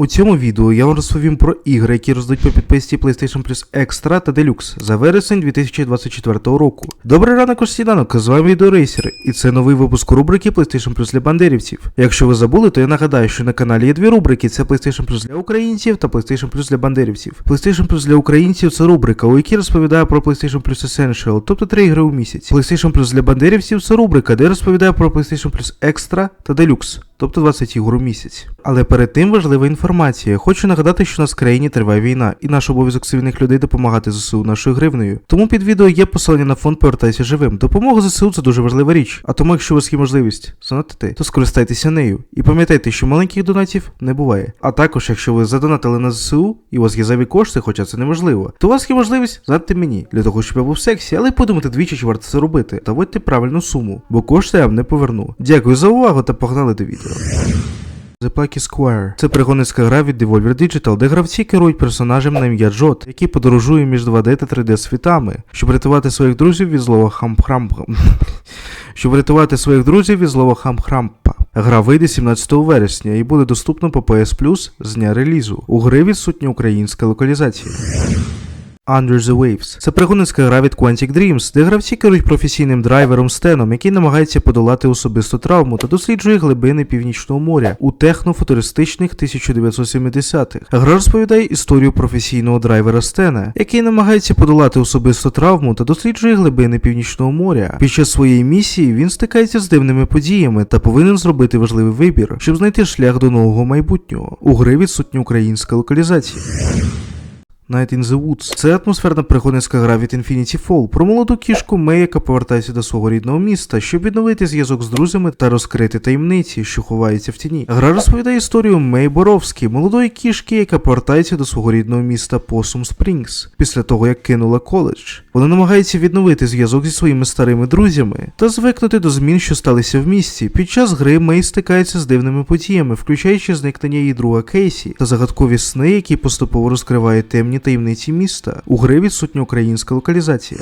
У цьому відео я вам розповім про ігри, які роздають по підписці PlayStation Plus Extra та Deluxe за вересень 2024 року. Добрий ранок, ось сніданок, з вами відеорейсер, і це новий випуск рубрики PlayStation Plus для бандерівців. Якщо ви забули, то я нагадаю, що на каналі є дві рубрики: це PlayStation Plus для українців та PlayStation Plus для бандерівців. PlayStation Plus для українців це рубрика, у якій розповідаю про PlayStation Plus Essential, тобто три ігри у місяць. PlayStation Plus для бандерівців це рубрика, де я розповідаю про PlayStation Plus Extra та Deluxe тобто 20 ігор місяць. Але перед тим важлива інформація. Хочу нагадати, що у нас в країні триває війна, і наш обов'язок цивільних людей допомагати ЗСУ нашою гривнею. Тому під відео є посилання на фонд Повертайся живим. Допомога ЗСУ це дуже важлива річ. А тому, якщо у вас є можливість занотити, то скористайтеся нею. І пам'ятайте, що маленьких донатів не буває. А також, якщо ви задонатили на ЗСУ і у вас є зайві кошти, хоча це неможливо, то у вас є можливість задати мені для того, щоб я був в сексі, але подумати двічі, чи варто це робити, та вводьте правильну суму, бо кошти я вам не поверну. Дякую за увагу та погнали до відео. The Plucky Square – це пригодницька гра від Devolver Digital, де гравці керують персонажем на ім'я Джот, який подорожує між 2D та 3D світами, щоб рятувати своїх друзів від злого хамхрампа. щоб рятувати своїх друзів від злого хамхрампа. Гра вийде 17 вересня і буде доступна по PS Plus з дня релізу. У гри відсутня українська локалізація. Under the Waves. Це пригодницька гра від Quantic Dreams, де гравці керують професійним драйвером Стеном, який намагається подолати особисту травму та досліджує глибини Північного моря у технофутуристичних 1970-х. Гра розповідає історію професійного драйвера Стена, який намагається подолати особисту травму та досліджує глибини Північного моря. Під час своєї місії він стикається з дивними подіями та повинен зробити важливий вибір, щоб знайти шлях до нового майбутнього. У гри відсутня українська локалізація. Night in the Woods. Це атмосферна пригодницька гра від Infinity Fall про молоду кішку Мей, яка повертається до свого рідного міста, щоб відновити зв'язок з друзями та розкрити таємниці, що ховаються в тіні. Гра розповідає історію Мей Боровські, молодої кішки, яка повертається до свого рідного міста Посум Спрінгс після того, як кинула коледж. Вона намагається відновити зв'язок зі своїми старими друзями та звикнути до змін, що сталися в місті. Під час гри Мей стикається з дивними подіями, включаючи зникнення її друга Кейсі та загадкові сни, які поступово розкривають темні таємниці міста. У гри відсутня українська локалізація.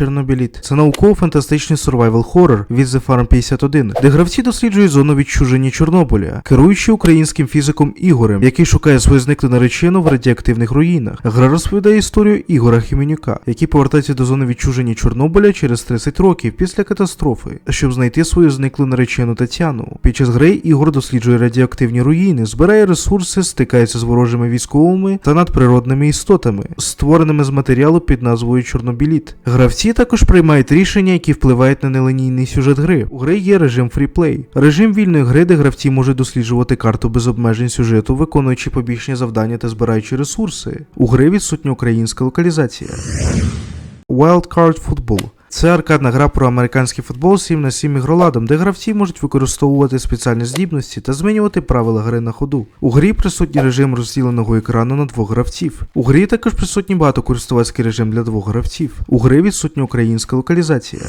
Чорнобіліт це науково-фантастичний survival хоррор від The Farm 51, де гравці досліджують зону відчуження Чорнобиля, керуючи українським фізиком Ігорем, який шукає свою зниклу наречену в радіоактивних руїнах. Гра розповідає історію Ігора Хіменюка, який повертається до зони відчуження Чорнобиля через 30 років після катастрофи, щоб знайти свою зниклу наречену Тетяну. Під час гри Ігор досліджує радіоактивні руїни, збирає ресурси, стикається з ворожими військовими та надприродними істотами, створеними з матеріалу під назвою Чорнобіліт. Гравці Гравці також приймають рішення, які впливають на нелинійний сюжет гри. У гри є режим фріплей, режим вільної гри, де гравці можуть досліджувати карту без обмежень сюжету, виконуючи побічні завдання та збираючи ресурси. У гри відсутня українська локалізація. Wild Card Football це аркадна гра про американський футбол 7 на 7 ігроладом, де гравці можуть використовувати спеціальні здібності та змінювати правила гри на ходу. У грі присутній режим розділеного екрану на двох гравців. У грі також присутній багатокористувацький режим для двох гравців. У гри відсутня українська локалізація.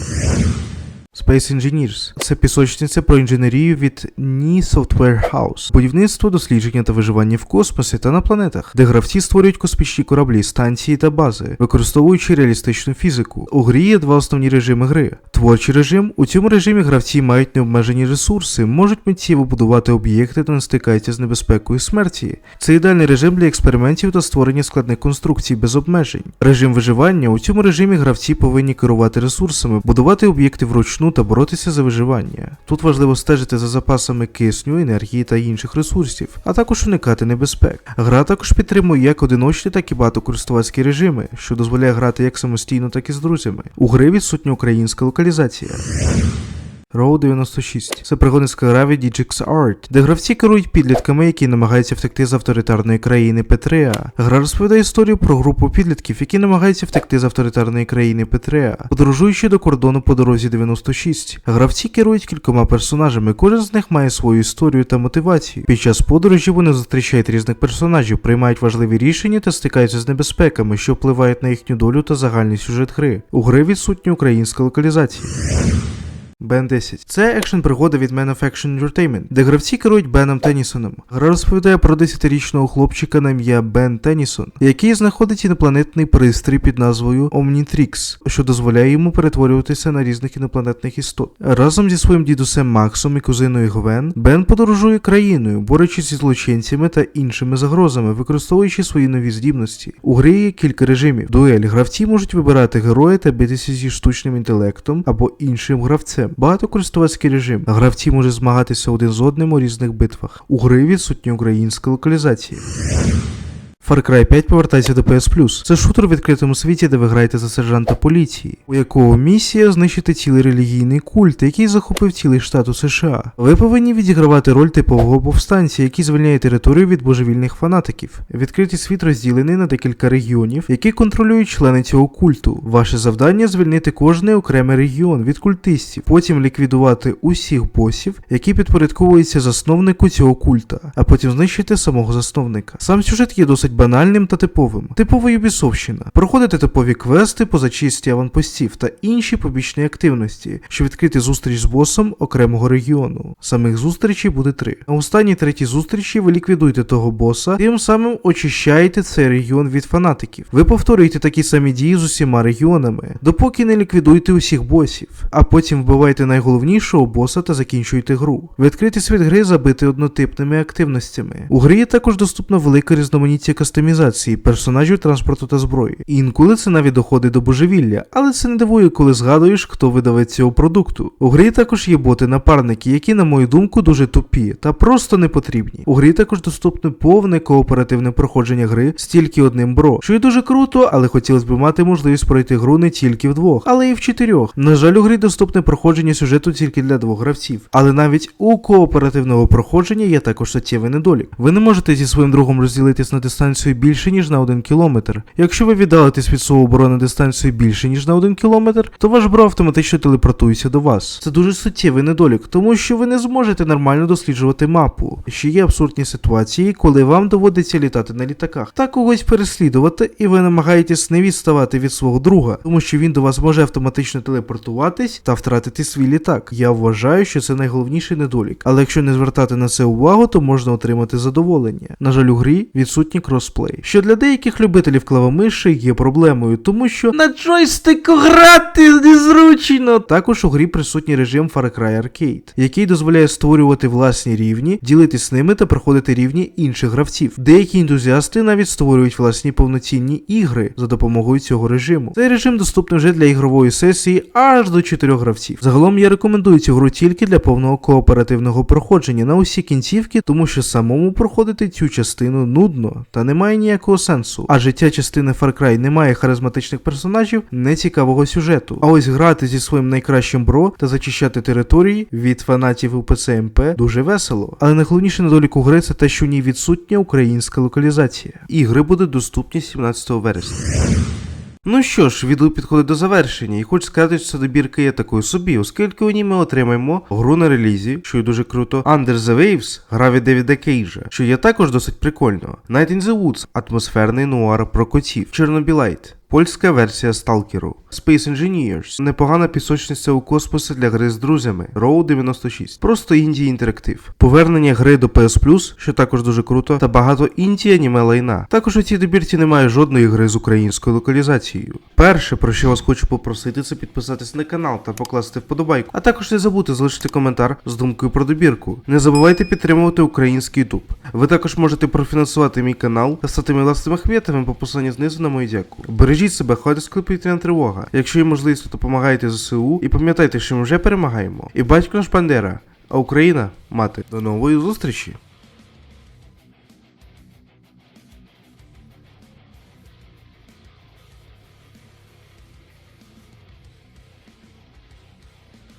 Space Engineers – це пісочниця про інженерію від Ні Software House, будівництво, дослідження та виживання в космосі та на планетах, де гравці створюють космічні кораблі, станції та бази, використовуючи реалістичну фізику. У грі є два основні режими гри. Творчий режим. У цьому режимі гравці мають необмежені ресурси, можуть миттєво будувати об'єкти та не стикаються з небезпекою смерті. Це ідеальний режим для експериментів та створення складних конструкцій без обмежень. Режим виживання. У цьому режимі гравці повинні керувати ресурсами, будувати об'єкти вручну та боротися за виживання. Тут важливо стежити за запасами кисню, енергії та інших ресурсів, а також уникати небезпек. Гра також підтримує як одиночні, так і багатокористувацькі режими, що дозволяє грати як самостійно, так і з друзями. У гри відсутня українська локалізація. Row 96 це пригодницька гра від DJX Art, де гравці керують підлітками, які намагаються втекти з авторитарної країни Петреа. Гра розповідає історію про групу підлітків, які намагаються втекти з авторитарної країни Петреа, подорожуючи до кордону по дорозі 96. Гравці керують кількома персонажами, кожен з них має свою історію та мотивацію. Під час подорожі вони зустрічають різних персонажів, приймають важливі рішення та стикаються з небезпеками, що впливають на їхню долю та загальний сюжет гри. У гри відсутня українська локалізація. Бен 10. Це екшн пригода від Man of Action Entertainment, де гравці керують Беном Теннісоном. Гра розповідає про 10-річного хлопчика на ім'я Бен Теннісон, який знаходить інопланетний пристрій під назвою Omnitrix, що дозволяє йому перетворюватися на різних інопланетних істот. Разом зі своїм дідусем Максом і кузиною Гвен Бен подорожує країною, борючись зі злочинцями та іншими загрозами, використовуючи свої нові здібності. У грі є кілька режимів. Дуель гравці можуть вибирати героя та битися зі штучним інтелектом або іншим гравцем. Багатокористувацький режим. Гравці можуть змагатися один з одним у різних битвах. У гри відсутні українські локалізація. Far Cry 5 повертається до PS Plus. Це шутер у відкритому світі, де ви граєте за сержанта поліції, у якого місія знищити цілий релігійний культ, який захопив цілий штат у США. Ви повинні відігравати роль типового повстанця, який звільняє територію від божевільних фанатиків. Відкритий світ розділений на декілька регіонів, які контролюють члени цього культу. Ваше завдання звільнити кожний окремий регіон від культистів, потім ліквідувати усіх босів, які підпорядковуються засновнику цього культа, а потім знищити самого засновника. Сам сюжет є досить банальним та типовим. Типова юбісовщина. Проходити типові квести, позачисті аванпостів та інші побічні активності, щоб відкрити зустріч з босом окремого регіону. Самих зустрічей буде три. На останній третій зустрічі ви ліквідуєте того боса, тим самим очищаєте цей регіон від фанатиків. Ви повторюєте такі самі дії з усіма регіонами, допоки не ліквідуєте усіх босів, а потім вбиваєте найголовнішого боса та закінчуєте гру. Відкритий світ гри забитий однотипними активностями. У грі є також доступно велике різноманіття кастомізації персонажів транспорту та зброї. Інколи це навіть доходить до божевілля, але це не дивує, коли згадуєш, хто видавець цього продукту. У грі також є боти-напарники, які, на мою думку, дуже тупі та просто не потрібні. У грі також доступне повне кооперативне проходження гри з тільки одним бро, що є дуже круто, але хотілося б мати можливість пройти гру не тільки вдвох, але й в чотирьох. На жаль, у грі доступне проходження сюжету тільки для двох гравців. Але навіть у кооперативного проходження є також суттєвий недолік. Ви не можете зі своїм другом розділитись на дистанцію більше ніж на один кілометр. Якщо ви віддалитесь від свого бро на дистанцію більше ніж на один кілометр, то ваш бро автоматично телепортується до вас. Це дуже суттєвий недолік, тому що ви не зможете нормально досліджувати мапу. Ще є абсурдні ситуації, коли вам доводиться літати на літаках та когось переслідувати, і ви намагаєтесь не відставати від свого друга, тому що він до вас може автоматично телепортуватись та втратити свій літак. Я вважаю, що це найголовніший недолік. Але якщо не звертати на це увагу, то можна отримати задоволення. На жаль, у грі відсутній кросплей, що для деяких любителів клавомиші є проблемою, тому що на джойстику грати незручно. Також у грі присутній режим Far Cry Arcade, який дозволяє створювати власні рівні, ділитись ними та проходити рівні інших гравців. Деякі ентузіасти навіть створюють власні повноцінні ігри за допомогою цього режиму. Цей режим доступний вже для ігрової сесії аж до 4 гравців. Загалом я рекомендую цю гру тільки для повного кооперативного проходження на усі кінцівки, тому що самому проходити цю частину нудно та немає ніякого сенсу. А життя частини Far Cry не має харизматичних персонажів, нецікавого сюжету. А ось грати зі своїм найкращим бро та зачищати території від фанатів УПЦ МП дуже весело. Але найголовніше недоліку гри це те, що в ній відсутня українська локалізація. Ігри будуть доступні 17 вересня. Ну що ж, відео підходить до завершення, і хочу сказати, що ця добірка є такою собі, оскільки у ній ми отримаємо гру на релізі, що є дуже круто, Under the Waves, гра від Девіда Кейджа, що є також досить прикольно. Night in the Woods, атмосферний нуар про котів, Чорнобілайт. Польська версія Сталкеру, Space Engineers, непогана пісочниця у космосі для гри з друзями, Row 96, просто інді інтерактив, повернення гри до PS Plus, що також дуже круто, та багато інді аніме лайна. Також у цій добірці немає жодної гри з українською локалізацією. Перше, про що вас хочу попросити, це підписатись на канал та покласти вподобайку, а також не забудьте залишити коментар з думкою про добірку. Не забувайте підтримувати український YouTube. Ви також можете профінансувати мій канал та стати моїм власним ахметовим по посиланню знизу на мою дяку. Бережіть себе, ходить склепітна тривога. Якщо є можливість, то допомагайте ЗСУ і пам'ятайте, що ми вже перемагаємо. І батько наш Бандера, а Україна мати. До нової зустрічі!